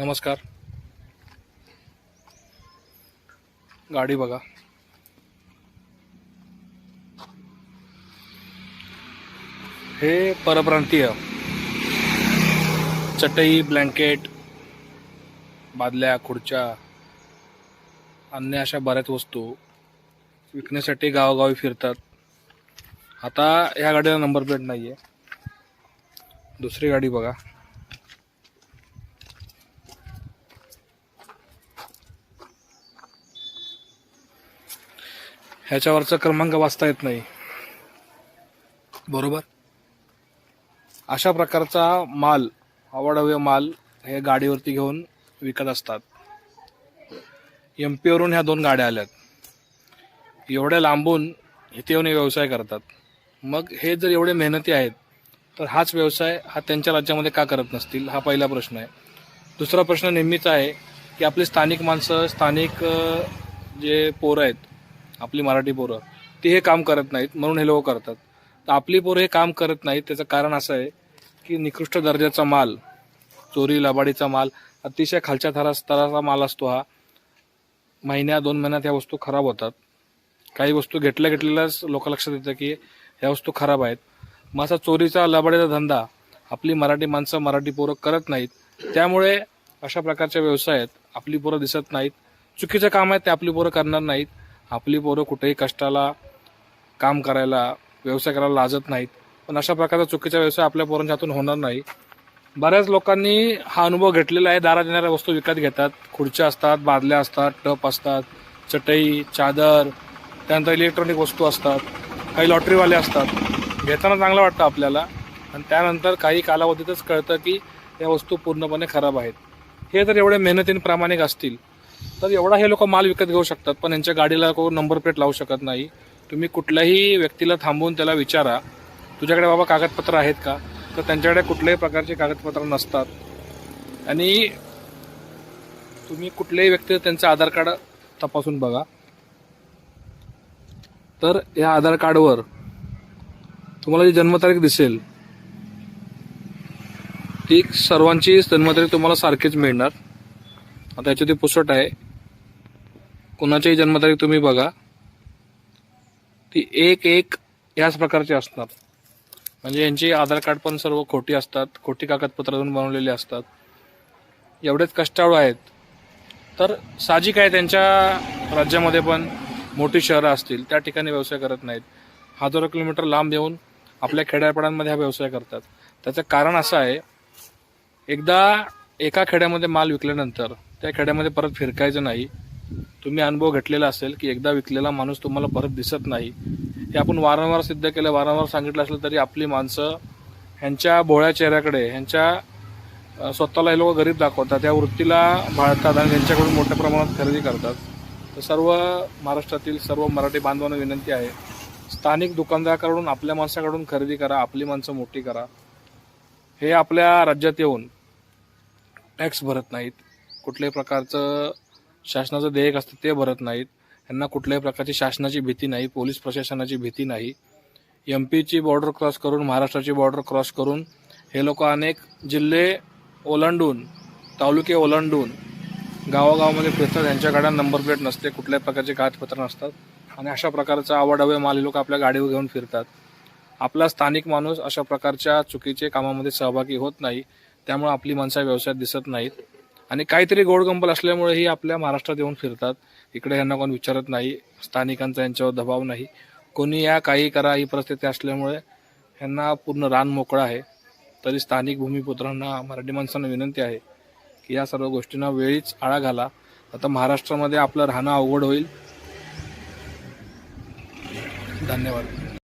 नमस्कार. गाडी बघा. हे परप्रांतीय चटई ब्लँकेट बादल्या खुर्च्या अन्य अशा बऱ्याच वस्तू विकण्यासाठी गावोगावी फिरतात. आता ह्या गाडीला नंबर प्लेट नाही आहे दुसरी गाडी बघा. ह्याच्यावरचा क्रमांक वाचता येत नाही. बरोबर? अशा प्रकारचा माल अवाढव्य माल हे गाडीवरती घेऊन विकत असतात. एम पीवरून ह्या दोन गाड्या आल्यात. एवढ्या लांबून इथे येऊन हे व्यवसाय करतात. मग हे जर एवढे मेहनती आहेत तर हाच व्यवसाय हा त्यांच्या राज्यामध्ये का करत नसतील? हा पहिला प्रश्न आहे. दुसरा प्रश्न नेहमीच आहे की आपली स्थानिक माणसं स्थानिक जे पोरं आहेत आपली मराठी पोरं ती हे काम करत नाहीत म्हणून हे लोक करतात. तर आपली पोरं हे काम करत नाहीत त्याचं कारण असं आहे की निकृष्ट दर्जाचा माल चोरी लबाडीचा माल अतिशय खालच्या थरा स्तराचा माल असतो हा. महिन्या दोन महिन्यात ह्या वस्तू खराब होतात. काही वस्तू घेतल्या घेतलेल्याच लोक लक्षात येतं की ह्या वस्तू खराब आहेत. मग असा चोरीचा लबाडीचा धंदा आपली मराठी माणसं मराठी पोरं करत नाहीत. त्यामुळे अशा प्रकारच्या व्यवसायात आपली पोरं दिसत नाहीत. चुकीचं काम आहे ते आपली पोरं करणार नाहीत. आपली पोरं कुठेही कष्टाला काम करायला व्यवसाय करायला लाजत नाहीत. पण अशा प्रकारचा चुकीचा व्यवसाय आपल्या पोरांच्या हातून होणार नाही. बऱ्याच लोकांनी हा अनुभव घेतलेला आहे. दारात येणाऱ्या वस्तू विकत घेतात. खुर्च्या असतात बादल्या असतात टप असतात चटई चादर त्यानंतर इलेक्ट्रॉनिक वस्तू असतात काही लॉटरीवाले असतात. घेताना चांगलं वाटतं आपल्याला. आणि त्यानंतर काही कालावधीतच कळतं की या वस्तू पूर्णपणे खराब आहेत. हे जर एवढे मेहनतीने प्रामाणिक असतील. तर एवढा हे लोक माल विकत घेऊ शकतात पण यांच्या गाडीला को नंबर प्लेट लावू शकत नाही. तुम्ही कुठल्याही व्यक्तीला थांबवून त्याला विचारा तुझ्याकडे बाबा कागदपत्र आहेत का? तर त्यांच्याकडे कुठल्याही प्रकारचे कागदपत्र नसतात. आणि तुम्ही कुठल्याही व्यक्ती त्यांचं आधार कार्ड तपासून बघा. तर या आधार कार्डवर तुम्हाला जी जन्मतारीख दिसेल ती सर्वांची जन्मतारीख तुम्हाला सारखीच मिळणार. आता याची ती पुसट आहे. कुणाचीही जन्मतारीख तुम्ही बघा. ती एक एक याच प्रकारची असणार म्हणजे यांची आधार कार्ड पण सर्व खोटी असतात. खोटी कागदपत्रातून बनवलेली असतात. एवढेच कष्टाळू आहेत. तर साहजिक आहे त्यांच्या राज्यामध्ये पण मोठी शहरं असतील. त्या ठिकाणी व्यवसाय करत नाहीत. हजारो किलोमीटर लांब येऊन आपल्या खेड्यापाड्यांमध्ये हा व्यवसाय करतात. त्याचं कारण असं आहे एकदा एका खेड्यामध्ये माल विकल्यानंतर त्या खेड्यामध्ये परत फिरकायचं नाही. तुम्ही अनुभव घेतलेला असेल की एकदा विकलेला माणूस तुम्हाला परत दिसत नाही. हे आपण वारंवार सिद्ध केलं वारंवार सांगितलं असलं तरी आपली माणसं ह्यांच्या भोळ्या चेहऱ्याकडे ह्यांच्या स्वतःला हे लोक गरीब दाखवतात त्या वृत्तीला भाळतात आणि त्यांच्याकडून मोठ्या प्रमाणात खरेदी करतात. तर सर्व महाराष्ट्रातील सर्व मराठी बांधवांना विनंती आहे स्थानिक दुकानदाराकडून आपल्या माणसाकडून खरेदी करा आपली माणसं मोठी करा. हे आपल्या राज्यात येऊन टॅक्स भरत नाहीत. कुठल्याही प्रकारचं शासनाचं देयक असतं ते भरत नाहीत. यांना कुठल्याही प्रकारची शासनाची भीती नाही पोलीस प्रशासनाची भीती नाही. एम पीची बॉर्डर क्रॉस करून महाराष्ट्राची बॉर्डर क्रॉस करून हे लोक अनेक जिल्हे ओलांडून तालुके ओलांडून गावागावामध्ये फिरतात. यांच्या गाड्या नंबर प्लेट नसते कुठल्याही प्रकारचे कागदपत्र नसतात. आणि अशा प्रकारचा आवडावे माल हे लोक आपल्या गाडीवर घेऊन फिरतात. आपला स्थानिक माणूस अशा प्रकारच्या चुकीचे कामामध्ये सहभागी होत नाही. त्यामुळे आपली माणसं व्यवसायात दिसत नाहीत. आणि काहीतरी गोडगंबल असल्यामुळे ही आपल्या महाराष्ट्रात येऊन फिरतात. इकडे यांना कोण विचारत नाही. स्थानिकांचा यांच्यावर दबाव नाही. कोणी या काही करा ही परिस्थिती असल्यामुळे यांना पूर्ण रान मोकळं आहे. तरी स्थानिक भूमिपुत्रांना मराठी माणसांना विनंती आहे की या सर्व गोष्टींना वेळीच आळा घाला. आता महाराष्ट्रामध्ये आपलं राहणं अवघड होईल. धन्यवाद.